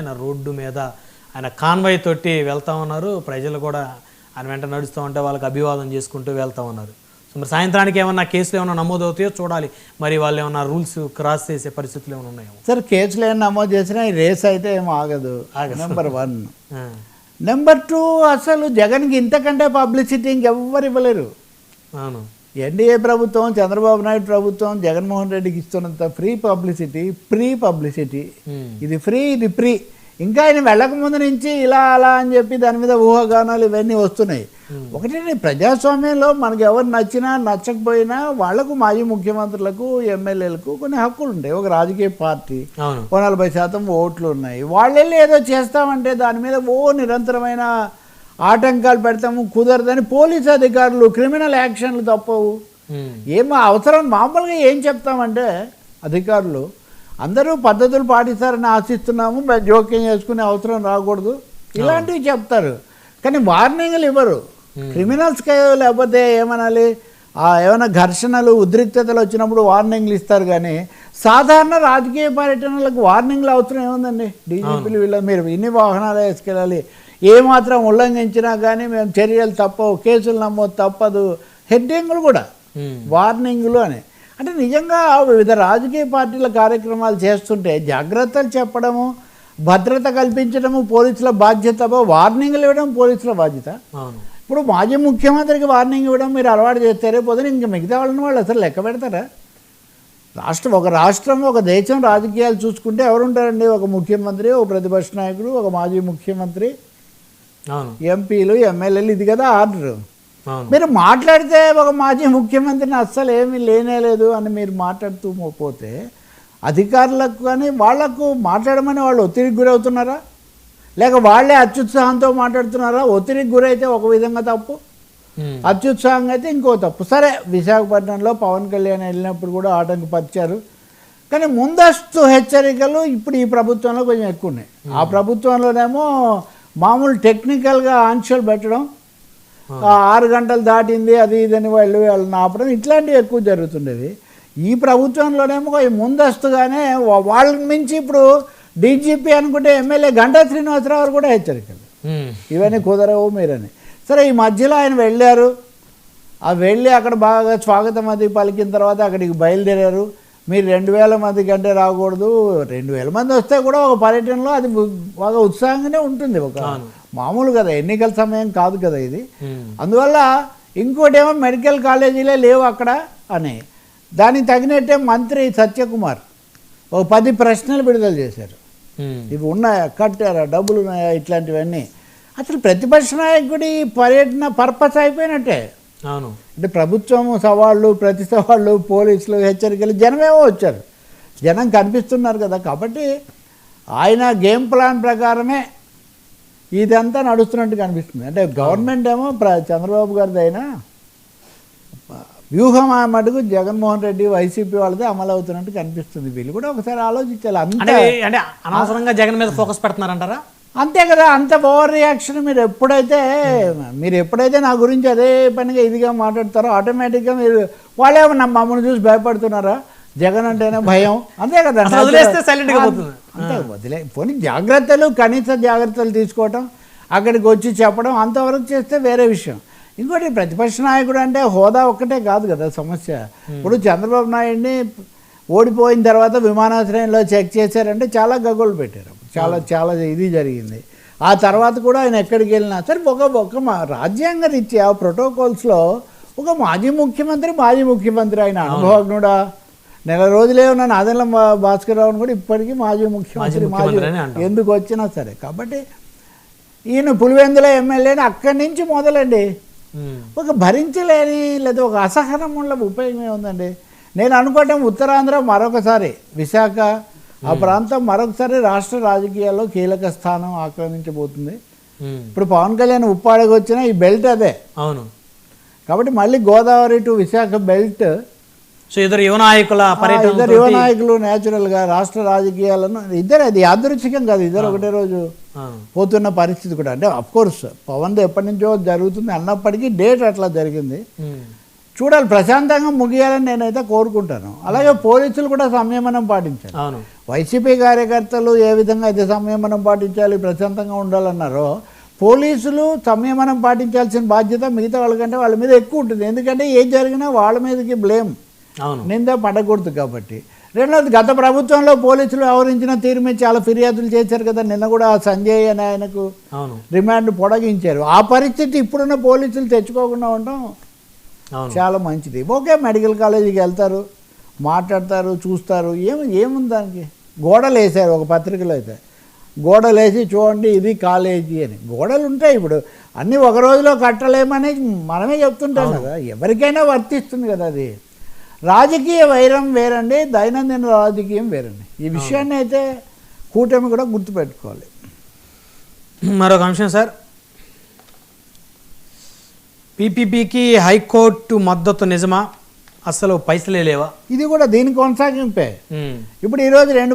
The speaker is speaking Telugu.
ఆయన రోడ్డు మీద ఆయన కాన్వాయ్ తోటి వెళ్తా ఉన్నారు. ప్రజలు కూడా ఆయన వెంట నడుస్తూ ఉంటే వాళ్ళకి అభివాదం చేసుకుంటూ వెళ్తా ఉన్నారు. సో మరి సాయంత్రానికి ఏమన్నా కేసులు ఏమైనా నమోదు అవుతాయో చూడాలి. మరి వాళ్ళు ఏమన్నా రూల్స్ క్రాస్ చేసే పరిస్థితులు ఏమైనా ఉన్నాయేమో సార్ కేసులు ఏం నమోదు చేసినా రేస్ అయితే ఏం ఆగదు. నెంబర్ వన్ నెంబర్ టూ అసలు జగన్కి ఇంతకంటే పబ్లిసిటీ ఇంకెవ్వరు ఇవ్వలేరు. అవును. ఎన్డీఏ ప్రభుత్వం చంద్రబాబు నాయుడు ప్రభుత్వం జగన్మోహన్ రెడ్డికి ఇస్తున్నంత ఫ్రీ పబ్లిసిటీ ప్రీ పబ్లిసిటీ. ఇది ఫ్రీ ఇది ఫ్రీ ఇంకా ఆయన వెళ్ళక ముందు నుంచి ఇలా అలా అని చెప్పి దాని మీద ఊహాగానాలు ఇవన్నీ వస్తున్నాయి. ఒకటి ప్రజాస్వామ్యంలో మనకు ఎవరు నచ్చినా నచ్చకపోయినా వాళ్ళకు మాజీ ముఖ్యమంత్రులకు ఎమ్మెల్యేలకు కొన్ని హక్కులు ఉంటాయి. ఒక రాజకీయ పార్టీ ఓ నలభై శాతం ఓట్లు ఉన్నాయి. వాళ్ళు వెళ్ళి ఏదో చేస్తామంటే దాని మీద ఓ నిరంతరమైన ఆటంకాలు పెడతాము కుదరదని పోలీస్ అధికారులు క్రిమినల్ యాక్షన్లు తప్పవు. ఏమో అవసరం? మామూలుగా ఏం చెప్తామంటే అధికారులు అందరూ పద్ధతులు పాటిస్తారని ఆశిస్తున్నాము జోక్యం చేసుకునే అవసరం రాకూడదు. ఇలాంటివి చెప్తారు. కానీ వార్నింగ్లు ఇవ్వరు. క్రిమినల్స్కి లేకపోతే ఏమనాలి? ఆ ఏమైనా ఘర్షణలు ఉద్రిక్తతలు వచ్చినప్పుడు వార్నింగ్లు ఇస్తారు కానీ సాధారణ రాజకీయ పర్యటనలకు వార్నింగ్లు అవసరం ఏముందండి? డీజీపీలు వీళ్ళ మీరు ఇన్ని వాహనాలు వేసుకెళ్ళాలి ఏమాత్రం ఉల్లంఘించినా కానీ మేము చర్యలు తప్పవు కేసులు నమోదు తప్పదు. హెడ్డింగ్లు కూడా. వార్నింగ్లు అని. అంటే నిజంగా వివిధ రాజకీయ పార్టీల కార్యక్రమాలు చేస్తుంటే జాగ్రత్తలు చెప్పడము భద్రత కల్పించడము పోలీసుల బాధ్యత వార్నింగ్లు ఇవ్వడం పోలీసుల బాధ్యత. ఇప్పుడు మాజీ ముఖ్యమంత్రికి వార్నింగ్ ఇవ్వడం మీరు అలవాటు చేస్తారే పొద్దున ఇంక మిగతా వాళ్ళని వాళ్ళు అసలు లెక్క పెడతారా? రాష్ట్రం ఒక రాష్ట్రం ఒక దేశం రాజకీయాలు చూసుకుంటే ఎవరుంటారండి? ఒక ముఖ్యమంత్రి ఒక ప్రతిపక్ష నాయకుడు ఒక మాజీ ముఖ్యమంత్రి ఎంపీలు ఎమ్మెల్యేలు ఇది కదా ఆర్డర్. మీరు మాట్లాడితే ఒక మాజీ ముఖ్యమంత్రిని అస్సలు ఏమీ లేనేలేదు అని మీరు మాట్లాడుతూ పోతే అధికారులకు కానీ వాళ్ళకు మాట్లాడమని వాళ్ళు ఒత్తిడికి గురవుతున్నారా? లేక వాళ్ళే అత్యుత్సాహంతో మాట్లాడుతున్నారా? ఒత్తిడికి గురైతే ఒక విధంగా తప్పు? అత్యుత్సాహంగా అయితే ఇంకో తప్పు. సరే విశాఖపట్నంలో పవన్ కళ్యాణ్ వెళ్ళినప్పుడు కూడా ఆటంకపరిచారు. కానీ ముందస్తు హెచ్చరికలు ఇప్పుడు ఈ ప్రభుత్వంలో కొంచెం ఎక్కువ ఉన్నాయి. ఆ ప్రభుత్వంలోనేమో మామూలు టెక్నికల్గా ఆంక్షలు పెట్టడం ఆరు గంటలు దాటింది అది ఇదని వాళ్ళు వాళ్ళని ఆపడం ఇట్లాంటివి ఎక్కువ జరుగుతుండేవి. ఈ ప్రభుత్వంలోనేమో ముందస్తుగానే వా- వాళ్ళని మించి ఇప్పుడు డీజీపీ అనుకుంటే ఎమ్మెల్యే గంటా శ్రీనివాసరావు గారు కూడా హెచ్చరికలు. ఇవన్నీ కుదరవు మీరని. సరే ఈ మధ్యలో ఆయన వెళ్ళారు. ఆ వెళ్ళి అక్కడ బాగా స్వాగతం అది పలికిన తర్వాత అక్కడికి బయలుదేరారు. మీరు రెండు వేల మంది కంటే రాకూడదు. రెండు వేల మంది వస్తే కూడా ఒక పర్యటనలో అది బాగా ఉత్సాహంగానే ఉంటుంది. ఒక మామూలు కదా ఎన్నికల సమయం కాదు కదా ఇది. అందువల్ల ఇంకోటి ఏమో మెడికల్ కాలేజీలే లేవు అక్కడ అని. దానికి తగినట్టే మంత్రి సత్యకుమార్ ఒక పది ప్రశ్నలు విడుదల చేశారు. ఇవి ఉన్నాయా? కట్టారా? డబ్బులు ఉన్నాయా? ఇట్లాంటివన్నీ. అసలు ప్రతిపక్ష నాయకుడి పర్యటన పర్పస్ అయిపోయినట్టే. అవును. అంటే ప్రభుత్వం సవాళ్ళు ప్రతి సవాళ్ళు పోలీసులు హెచ్చరికలు జనమేమో వచ్చారు. జనం కనిపిస్తున్నారు కదా. కాబట్టి ఆయన గేమ్ ప్లాన్ ప్రకారమే ఇదంతా నడుస్తున్నట్టు కనిపిస్తుంది. అంటే గవర్నమెంట్ ఏమో ప్ర చంద్రబాబు గారిది అయినా వ్యూహం ఆ మటుకు జగన్మోహన్ రెడ్డి వైసీపీ వాళ్ళదే అమలు అవుతున్నట్టు కనిపిస్తుంది. వీళ్ళు కూడా ఒకసారి ఆలోచించాలి. అంత అంటే అంటే అనవసరంగా జగన్ మీద ఫోకస్ పెడుతున్నారంటారా? అంతే కదా అంత ఓవర్ రియాక్షన్ మీరు ఎప్పుడైతే మీరు ఎప్పుడైతే నా గురించి అదే పనిగా ఇదిగా మాట్లాడతారో ఆటోమేటిక్గా మీరు వాళ్ళేమన్నా మమ్మల్ని చూసి భయపడుతున్నారా? జగన్ అంటేనే భయం. అంతే కదా. అంతే వదిలే. పోనీ జాగ్రత్తలు కనీస జాగ్రత్తలు తీసుకోవటం అక్కడికి వచ్చి చెప్పడం అంతవరకు చేస్తే వేరే విషయం. ఇంకోటి ప్రతిపక్ష నాయకుడు అంటే హోదా ఒక్కటే కాదు కదా సమస్య. ఇప్పుడు చంద్రబాబు నాయుడిని ఓడిపోయిన తర్వాత విమానాశ్రయంలో చెక్ చేశారంటే చాలా గగ్గోలు పెట్టారు. చాలా చాలా ఇది జరిగింది. ఆ తర్వాత కూడా ఆయన ఎక్కడికి వెళ్ళినా సరే ఒక ఒక మా రాజ్యాంగ రీత్యా ప్రోటోకాల్స్లో ఒక మాజీ ముఖ్యమంత్రి మాజీ ముఖ్యమంత్రి ఆయన అనుభవజ్ఞుడా నెల రోజులే ఉన్న నాదెల్ల భాస్కర్ రావుని కూడా ఇప్పటికీ మాజీ ముఖ్యమంత్రి మాజీ. ఎందుకు వచ్చినా సరే. కాబట్టి ఈయన పులివెందుల ఎమ్మెల్యేని అక్కడి నుంచి మొదలండి. ఒక భరించలేని లేదా ఒక అసహనం వల్ల ఉపయోగం ఏముందండి? నేను అనుకోవటం ఉత్తరాంధ్ర మరొకసారి. విశాఖ ఆ ప్రాంతం మరొకసారి రాష్ట్ర రాజకీయాల్లో కీలక స్థానం ఆక్రమించబోతుంది. ఉమ్, ఇప్పుడు పవన్ కళ్యాణ్ ఉప్పాడకి వచ్చిన ఈ బెల్ట్ అదే. అవును. కాబట్టి మళ్ళీ Godavari to Visakha belt. So ఇద్దరు యువ నాయకుల ఇద్దరు యువ నాయకులు నేచురల్గా రాష్ట్ర రాజకీయాలను ఇద్దరు అది యాదృచ్ఛికం కాదు ఇద్దరు ఒకటే రోజు పోతున్న పరిస్థితి కూడా. అంటే అఫ్ కోర్స్ పవన్ది ఎప్పటి నుంచో జరుగుతుంది అన్నప్పటికీ డేట్ అట్లా జరిగింది. ఉమ్, చూడాలి ప్రశాంతంగా ముగియాలని నేనైతే కోరుకుంటాను. అలాగే పోలీసులు కూడా సంయమనం పాటించాలి. అవును. వైసీపీ కార్యకర్తలు ఏ విధంగా అయితే సంయమనం పాటించాలి ప్రశాంతంగా ఉండాలన్నారో పోలీసులు సంయమనం పాటించాల్సిన బాధ్యత మిగతా వాళ్ళకంటే వాళ్ళ మీద ఎక్కువ ఉంటుంది. ఎందుకంటే ఏం జరిగినా వాళ్ళ మీదకి బ్లేమ్ నింద పడకూడదు కాబట్టి. రెండవది గత ప్రభుత్వంలో పోలీసులు వ్యవహరించిన తీరు మీద చాలా ఫిర్యాదులు చేశారు కదా. నిన్న కూడా ఆ సంజయ్ అనే ఆయనకు రిమాండ్ పొడిగించారు. ఆ పరిస్థితి ఇప్పుడున్న పోలీసులు తెచ్చుకోకుండా ఉండడం చాలా మంచిది. ఓకే మెడికల్ కాలేజీకి వెళ్తారు మాట్లాడతారు చూస్తారు. ఏం ఏముంది దానికి? గోడలు వేసారు ఒక పత్రికలో అయితే. గోడలు వేసి చూడండి ఇది కాలేజీ అని. గోడలు ఉంటాయి ఇప్పుడు. అన్నీ ఒక రోజులో కట్టలేమని మనమే చెప్తుంటాం కదా. ఎవరికైనా వర్తిస్తుంది కదా అది. రాజకీయ వైరం వేరండి దైనందిన రాజకీయం వేరండి. ఈ విషయాన్ని అయితే కూటమి కూడా గుర్తుపెట్టుకోవాలి. మరొక అంశం సార్. పీపీపీకి హైకోర్టు మద్దతు నిజమా? అసలు పైసలే లేవా? ఇది కూడా దీని కొనసాగింపే. ఇప్పుడు ఈరోజు రెండు